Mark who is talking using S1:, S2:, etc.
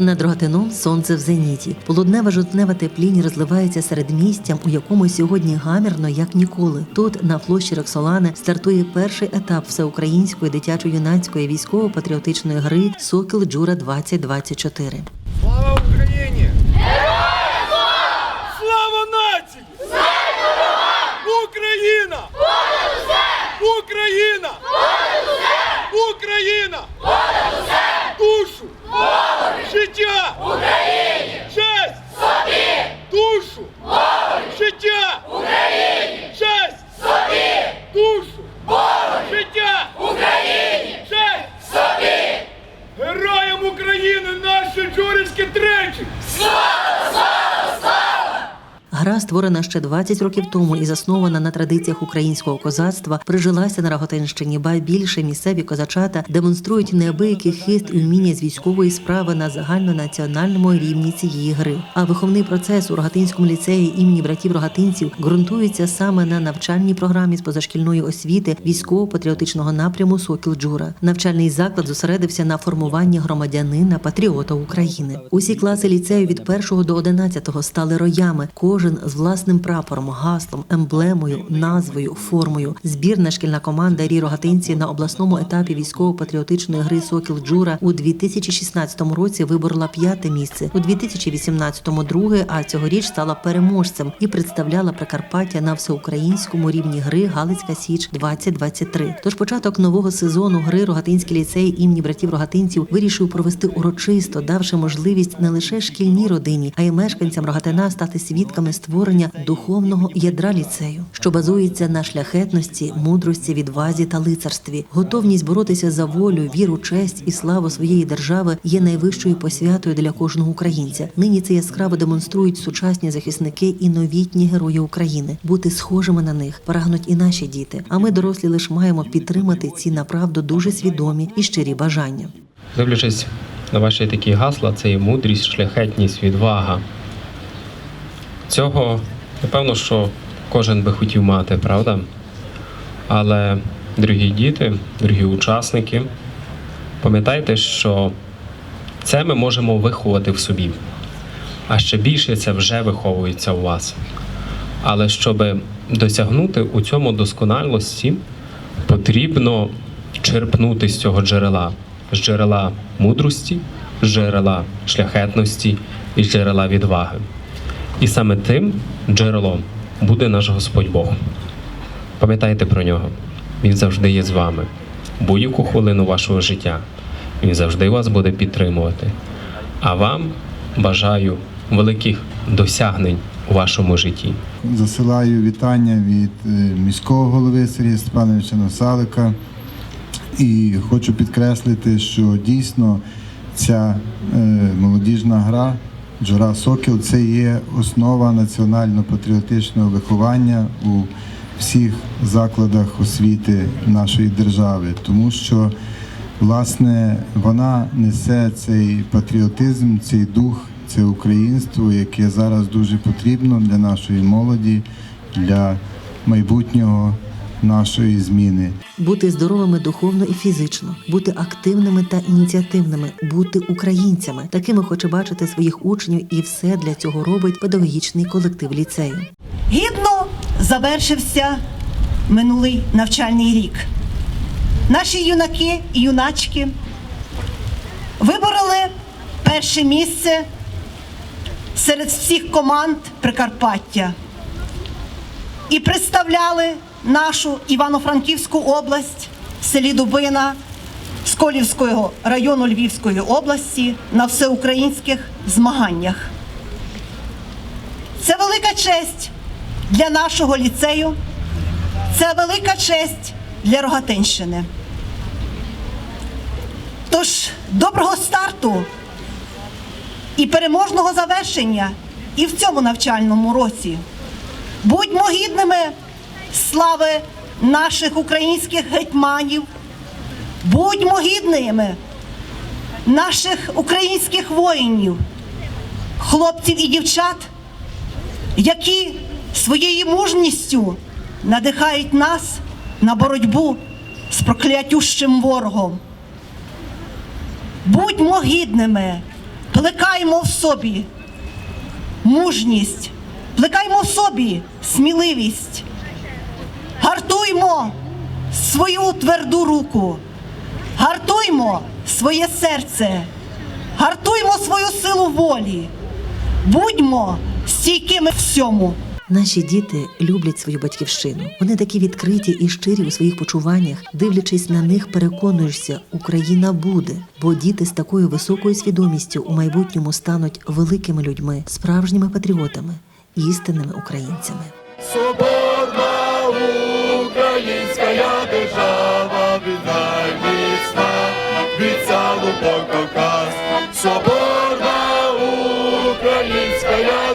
S1: Над Рогатином сонце в зеніті. Полуднева жовтнева теплінь розливається серед містям, у якому сьогодні гамірно як ніколи. Тут на площі Роксолани стартує перший етап всеукраїнської дитячо-юнацької військово-патріотичної гри Сокіл Джура 2024
S2: Слава Que Skitrange!
S1: Гра, створена ще 20 років тому і заснована на традиціях українського козацтва, прижилася на Раготинщині, ба більше місцеві козачата демонструють неабиякий хист і вміння з військової справи на загальнонаціональному рівні цієї гри. А виховний процес у Рогатинському ліцеї імені братів Рогатинців ґрунтується саме на навчальній програмі з позашкільної освіти військово-патріотичного напряму Сокіл Джура. Навчальний заклад зосередився на формуванні громадянина патріота України. Усі класи ліцею від 1 до 11 стали роями. Кожен з власним прапором, гаслом, емблемою, назвою, формою. Збірна шкільна команда Рі Рогатинці на обласному етапі військово-патріотичної гри Сокіл Джура у 2016 році виборола п'яте місце, у 2018-му друге, а цьогоріч стала переможцем і представляла Прикарпаття на всеукраїнському рівні гри Галицька Січ 2023. Тож початок нового сезону гри Рогатинський ліцей імені братів Рогатинців вирішив провести урочисто, давши можливість не лише шкільній родині, а й мешканцям Рогатина стати свідками створення духовного ядра ліцею, що базується на шляхетності, мудрості, відвазі та лицарстві. Готовність боротися за волю, віру, честь і славу своєї держави є найвищою посвятою для кожного українця. Нині це яскраво демонструють сучасні захисники і новітні герої України. Бути схожими на них прагнуть і наші діти. А ми, дорослі, лише маємо підтримати ці направду дуже свідомі і щирі бажання.
S3: Дивлячись на ваші такі гасла, це є мудрість, шляхетність, відвага. Цього, напевно, що кожен би хотів мати, правда? Але, дорогі діти, дорогі учасники, пам'ятайте, що це ми можемо виховати в собі, а ще більше це вже виховується у вас. Але щоб досягнути у цьому досконалості, потрібно черпнути з цього джерела, з джерела мудрості, з джерела шляхетності і з джерела відваги. І саме тим джерелом буде наш Господь Бог. Пам'ятайте про нього. Він завжди є з вами. Будь-яку хвилину вашого життя. Він завжди вас буде підтримувати. А вам бажаю великих досягнень у вашому житті.
S4: Засилаю вітання від е, міського голови Сергія Степановича Насалика. І хочу підкреслити, що дійсно ця е, молодіжна гра Джура Сокіл це є основа національно-патріотичного виховання у всіх закладах освіти нашої держави, тому що власне вона несе цей патріотизм, цей дух, це українство, яке зараз дуже потрібно для нашої молоді, для майбутнього нашої зміни.
S1: Бути здоровими духовно і фізично, бути активними та ініціативними, бути українцями. Такими хоче бачити своїх учнів, і все для цього робить педагогічний колектив ліцею.
S5: Гідно завершився минулий навчальний рік. Наші юнаки і юначки вибороли перше місце серед всіх команд Прикарпаття і представляли нашу Івано-Франківську область в селі Дубина Сколівського району Львівської області на всеукраїнських змаганнях. Це велика честь для нашого ліцею, це велика честь для Рогатинщини. Тож доброго старту і переможного завершення і в цьому навчальному році. Будьмо гідними слави наших українських гетьманів, будьмо гідними наших українських воїнів, хлопців і дівчат, які своєю мужністю надихають нас на боротьбу з проклятющим ворогом. Будьмо гідними плекаємо в собі мужність, плекаємо в собі сміливість, гартуймо свою тверду руку, гартуймо своє серце, гартуймо свою силу волі, будьмо стійкими всьому.
S1: Наші діти люблять свою батьківщину. Вони такі відкриті і щирі у своїх почуваннях. Дивлячись на них, переконуєшся, Україна буде. Бо діти з такою високою свідомістю у майбутньому стануть великими людьми, справжніми патріотами, істинними українцями.
S2: Соборна Українська держава від міцна, від залу по Кавказ, Соборна українська.